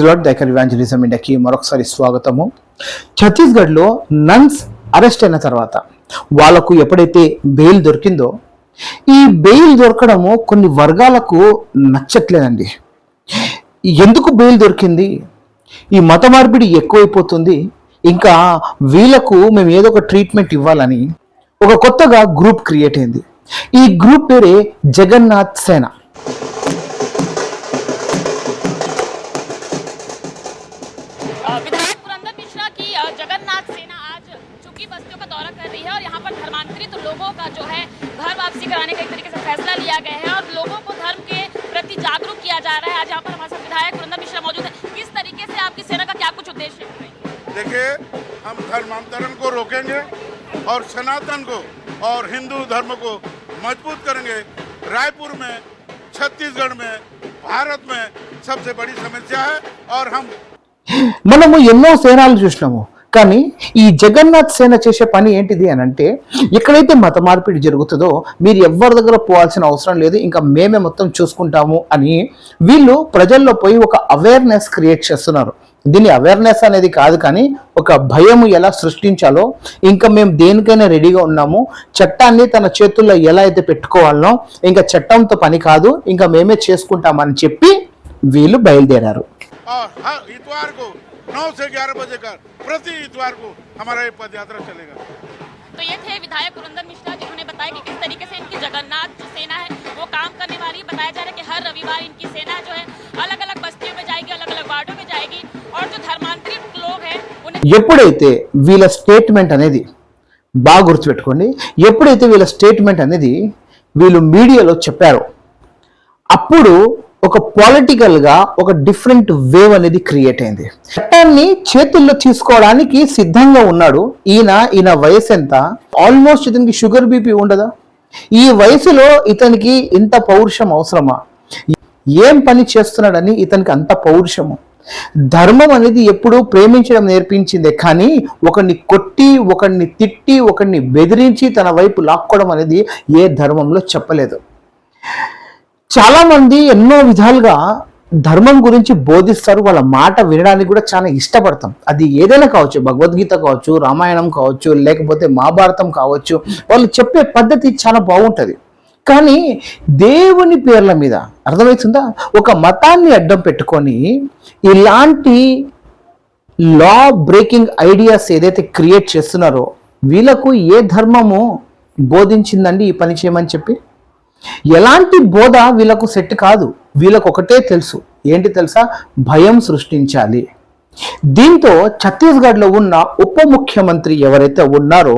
Praise lord దైకర్ evangelism ఇండియాకి మరొకసారి స్వాగతము. ఛత్తీస్గఢ్లో నన్స్ అరెస్ట్ అయిన తర్వాత వాళ్ళకు ఎప్పుడైతే బెయిల్ దొరికిందో ఈ బెయిల్ దొరకడము కొన్ని వర్గాలకు నచ్చట్లేదండి. ఎందుకు బెయిల్ దొరికింది? ఈ మత మార్పిడి ఎక్కువైపోతుంది. ఇంకా వీళ్ళకు మేము ఏదో ఒక ట్రీట్మెంట్ ఇవ్వాలని ఒక కొత్తగా గ్రూప్ క్రియేట్ అయింది. ఈ గ్రూప్ పేరే జగన్నాథ్ సేన. विधायक पुरंदर मिश्रा की जगन्नाथ सेना आज चुकी बस्तियों का दौरा कर रही है और यहाँ पर धर्मांतरित लोगों का जो है घर वापसी कराने का एक तरीके से फैसला लिया गया है और लोगों को धर्म के प्रति जागरूक किया जा रहा है। आज यहाँ पर हमारे साथ विधायक पुरंदर मिश्रा मौजूद है। किस तरीके से आपकी सेना का क्या कुछ उद्देश्य देखिए, हम धर्मांतरण को रोकेंगे और सनातन को और हिंदू धर्म को मज़बूत करेंगे। रायपुर में, छत्तीसगढ़ में, भारत में सबसे बड़ी समस्या है और हम మనము ఎన్నో సేనాలు చూసినాము కానీ ఈ జగన్నాథ్ సేన చేసే పని ఏంటిది అని అంటే ఎక్కడైతే మత మార్పిడి జరుగుతుందో మీరు ఎవరి దగ్గర పోవాల్సిన అవసరం లేదు ఇంకా మేమే మొత్తం చూసుకుంటాము అని వీళ్ళు ప్రజల్లో పోయి ఒక అవేర్నెస్ క్రియేట్ చేస్తున్నారు. దీని అవేర్నెస్ అనేది కాదు కానీ ఒక భయము ఎలా సృష్టించాలో ఇంకా మేము దేనికైనా రెడీగా ఉన్నాము చట్టాన్ని తన చేతుల్లో ఎలా అయితే పెట్టుకోవాలనో ఇంకా చట్టంతో పని కాదు ఇంకా మేమే చేసుకుంటామని చెప్పి వీళ్ళు బయలుదేరారు. और हर इतवार को 9 से 11 बजे का प्रति इतवार को हमारा ये पद यात्रा चलेगा तो ये थे विधायक पुरंदर मिश्रा जिन्होंने बताया कि किस तरीके से इनकी जगन्नाथ जो सेना है वो काम करने वाली है बताया जा रहा है कि हर रविवार इनकी सेना जो है अलग अलग बस्तियों में जाएगी अलग अलग वार्डों में जाएगी और जो धर्मांतरित लोग हैं उन्हें ఎప్పుడైతే వీళ్ళ స్టేట్మెంట్ అనేది బాగా గుర్తుపెట్టుకోండి ఎప్పుడైతే వీళ్ళ స్టేట్మెంట్ అనేది వీళ్ళు మీడియాలో చెప్పారో అప్పుడు ఒక పొలిటికల్గా ఒక డిఫరెంట్ వేవ్ అనేది క్రియేట్ అయింది. చట్టాన్ని చేతుల్లో తీసుకోవడానికి సిద్ధంగా ఉన్నాడు. ఈయన ఈయన వయసు ఎంత? ఆల్మోస్ట్ ఇతనికి షుగర్ బీపీ ఉండదా? ఈ వయసులో ఇతనికి ఇంత పౌరుషం అవసరమా? ఏం పని చేస్తున్నాడని ఇతనికి అంత పౌరుషము? ధర్మం అనేది ఎప్పుడూ ప్రేమించడం నేర్పించిందే కానీ ఒకరిని కొట్టి ఒకరిని తిట్టి ఒకరిని బెదిరించి తన వైపు లాక్కోవడం అనేది ఏ ధర్మంలో చెప్పలేదు. చాలా మంది ఎన్నో విధాలుగా ధర్మం గురించి బోధిస్తారు వాళ్ళ మాట వినడానికి కూడా చాలా ఇష్టపడతాం. అది ఏదైనా కావచ్చు భగవద్గీత కావచ్చు రామాయణం కావచ్చు లేకపోతే మహాభారతం కావచ్చు వాళ్ళు చెప్పే పద్ధతి చాలా బాగుంటుంది. కానీ దేవుని పేర్ల మీద అర్థమవుతుందా? ఒక మతాన్ని అడ్డం పెట్టుకొని ఇలాంటి లా బ్రేకింగ్ ఐడియాస్ ఏదైతే క్రియేట్ చేస్తున్నారో వీళ్ళకు ఏ ధర్మము బోధించిందండి ఈ పని చేయమని చెప్పి? ఎలాంటి బోధ వీళ్ళకు సెట్ కాదు వీళ్ళకు ఒకటే తెలుసు ఏంటి తెలుసా భయం సృష్టించాలి దీంతో ఛత్తీస్గఢ్లో ఉన్న ఉప ముఖ్యమంత్రి ఎవరైతే ఉన్నారో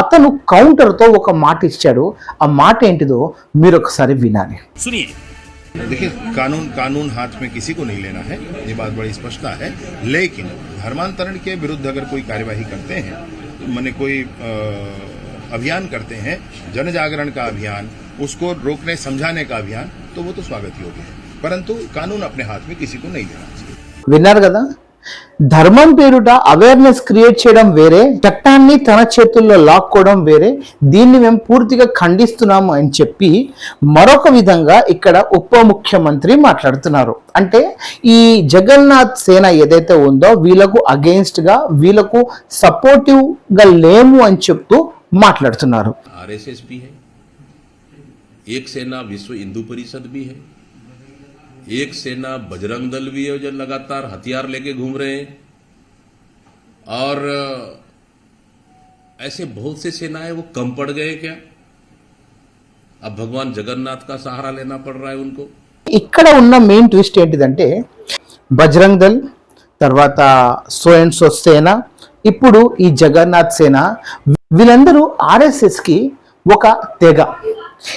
అతను కౌంటర్తో ఒక మాట ఇచ్చాడు ఆ మాట ఏంటిదో మీరు ఒకసారి వినాలి सुनिए देखिए कानून कानून हाथ में किसी को नहीं लेना है ये बात बड़ी स्पष्टता है लेकिन धर्मांतरण के विरुद्ध अगर कोई कार्यवाही करते हैं मैंने कोई अ, अभियान करते हैं जन जागरण का अभियान उसको रोकने समझाने का अभियान तो वो तो स्वागत योग्य है परंतु कानून अपने हाथ में किसी को नहीं लेना चाहिए విన్నారు కదా ధర్మం పేరుట అవేర్నెస్ క్రియేట్ చేయడం వేరే చట్టాన్ని తన చేతుల్లో లాక్కోవడం వేరే దీన్ని మేము పూర్తిగా ఖండిస్తున్నాము అని చెప్పి మరొక విధంగా ఇక్కడ ఉప ముఖ్యమంత్రి మాట్లాడుతున్నారు అంటే ఈ జగన్నాథ్ సేన ఏదైతే ఉందో వీళ్ళకు అగెయిన్స్ట్ గా వీళ్ళకు సపోర్టివ్ గా లేము అని చెప్తూ మాట్లాడుతున్నారు आरएसएस भी है एक सेना विश्व हिंदू परिषद भी है एक सेना बजरंग दल भी है जो लगातार हथियार लेके घूम रहे हैं और अ, ऐसे बहुत से सेनाएं वो कम पड़ गए क्या अब भगवान जगन्नाथ का सहारा लेना पड़ रहा है उनको ఇక్కడ ఉన్న మెయిన్ ట్విస్ట్ ఏంటిదంటే బజరంగ్ దల్ తర్వాత సో అండ్ సో సేన ఇప్పుడు ఈ జగన్నాథ్ సేన వీళ్ళందరూ ఆర్ఎస్ఎస్ కి ఒక తెగ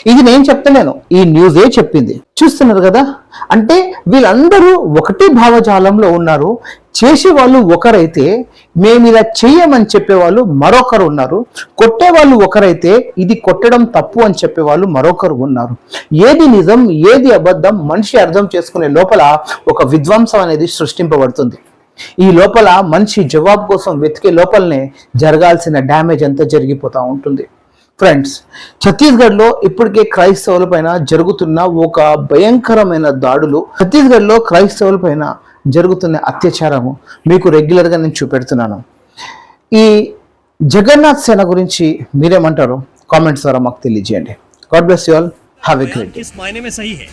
ఇది నేను చెప్తలేను. ఈ న్యూసే చెప్పింది. చూస్తున్నారు కదా? అంటే వీళ్ళందరూ ఒకటే భావజాలంలో ఉన్నారు. చేసే వాళ్ళు ఒకరైతే మేము ఇలా చెయ్యమని చెప్పేవాళ్ళు మరొకరు ఉన్నారు. కొట్టేవాళ్ళు ఒకరైతే ఇది కొట్టడం తప్పు అని చెప్పేవాళ్ళు మరొకరు ఉన్నారు. ఏది నిజం ఏది అబద్ధం మనిషి అర్థం చేసుకునే లోపల ఒక విధ్వంసం అనేది సృష్టింపబడుతుంది. ఈ లోపల మనిషి జవాబు కోసం వెతికే లోపలనే జరగాల్సిన డ్యామేజ్ అంతా జరిగిపోతూ ఉంటుంది. ఫ్రెండ్స్ ఛత్తీస్గఢ్లో ఇప్పటికే క్రైస్తవుల పైన జరుగుతున్న ఒక భయంకరమైన దాడులు ఛత్తీస్గఢ్లో క్రైస్తవుల పైన జరుగుతున్న అత్యాచారము మీకు రెగ్యులర్గా నేను చూపెడుతున్నాను ఈ జగన్నాథ్ సేన గురించి మీరేమంటారు కామెంట్స్ ద్వారా మాకు తెలియజేయండి God bless you all have a बयान గ్రేట్ किस मायने में सही है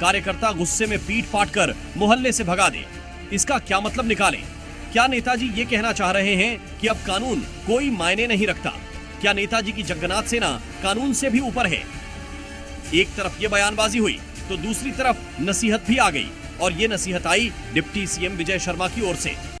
कार्यकर्ता गुस्से में पीट पाट कर मोहल्ले से भगा दे इसका क्या मतलब निकालें क्या नेताजी ये कहना चाह रहे हैं कि अब कानून कोई मायने नहीं रखता क्या नेताजी की जगन्नाथ सेना कानून से भी ऊपर है? एक तरफ़ ये बयानबाजी हुई तो दूसरी तरफ़ नसीहत भी आ गई, और ये नसीहत आई डिप्टी सीएम विजय शर्मा की ओर से।